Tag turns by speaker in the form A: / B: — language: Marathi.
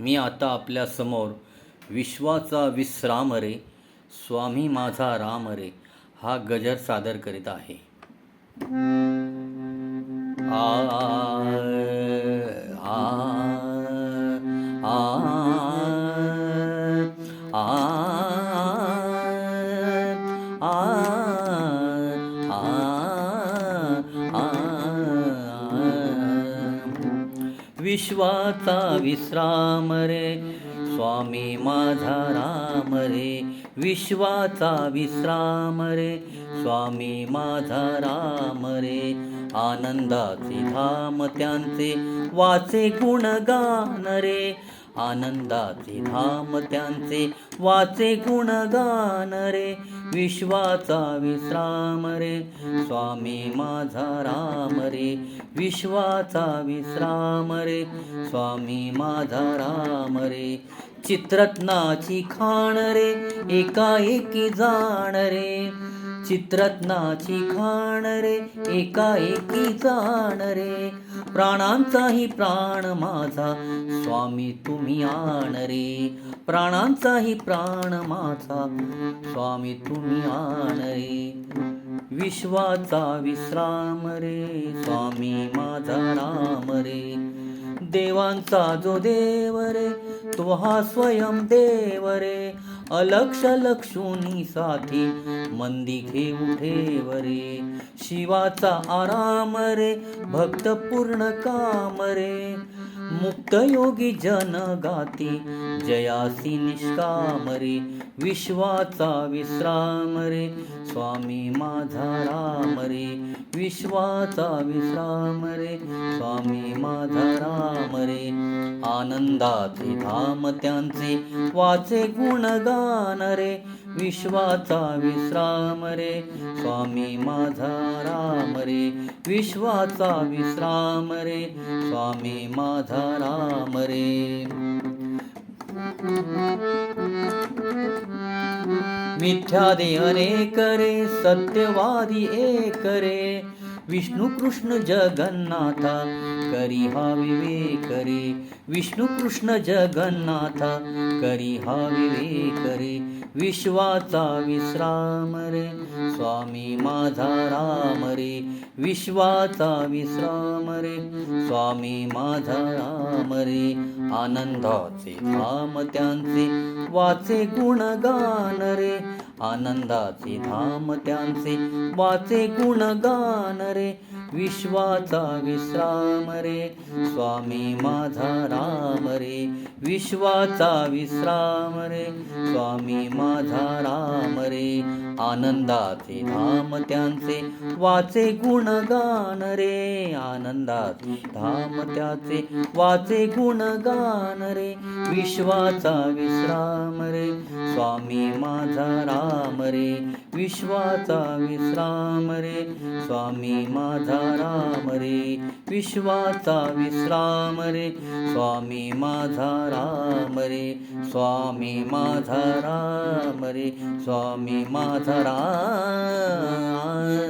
A: मी आता आपल्यासमोर विश्वाचा विश्राम रे स्वामी माझा राम रे हा गजर सादर करीत आहे आ आ आ आ विश्वाचा विश्राम रे. स्वामी माझा राम रे. विश्वाचा विश्राम रे. स्वामी माझा राम रे. आनंदाचे धाम त्यांचे वाचे गुणगान रे. आनंदाचे धाम त्यांचे वाचे गुणगान रे. विश्वाचा विश्राम रे. स्वामी माझा राम रे. विश्वाचा विश्राम रे. स्वामी माझा राम रे. चित्रत्नाची खाण रे. एकाएकी जाण रे. चित्रत्नाची खाण रे एकाएकी जाण रे. प्राणांचाही प्राण माझा स्वामी तुम्ही आण रे. प्राणांचाही प्राण माझा स्वामी तुम्ही आण रे. विश्वाचा विश्राम रे स्वामी माझा राम रे. देवांचा जो देव रे तो हा स्वयं देव रे अलक्ष लक्षुनी साठी मंदी घेऊ ठेव रे शिवाचा आराम रे भक्त पूर्ण काम रे. मुक्त योगी जन गाती जयासी निष्काम रे विश्वाचा विश्राम रे स्वामी माझा राम रे विश्वाचा विश्राम रे स्वामी माझा राम रे आनंदाचे धाम त्यांचे वाचे गुणगान रे विश्वाचा विश्राम रे. स्वामी माझा राम रे. विश्वाचा विश्राम रे. स्वामी माझा राम रे. मिथ्यादे अनेक रे सत्यवादी एक रे. विष्णू कृष्ण जगन्नाथा करी हा विवेक रे. विष्णू कृष्ण जगन्नाथा करी हा विवेक रे. विश्वाचा विश्राम रे. स्वामी माझा राम रे. विश्वाचा विश्राम रे. स्वामी माझा राम रे. आनंदाचे धाम त्यांचे. वाचे गुणगान रे. आनंदाचे धाम त्यांचे. वाचे गुणगान रे विश्वाचा विश्राम रे. स्वामी माझा राम रे विश्वाचा विश्राम रे. स्वामी माझा राम रे. आनंदाचे धाम त्यांचे वाचे गुणगान रे. आनंदाचे धाम त्याचे वाचे गुणगान रे. विश्वाचा विश्राम रे. स्वामी माझा राम रे. विश्वाचा विश्राम रे. स्वामी माझा राम रे. विश्वाचा विश्राम रे. स्वामी माझा राम रे. स्वामी माझा राम रे. स्वामी माझा राम आ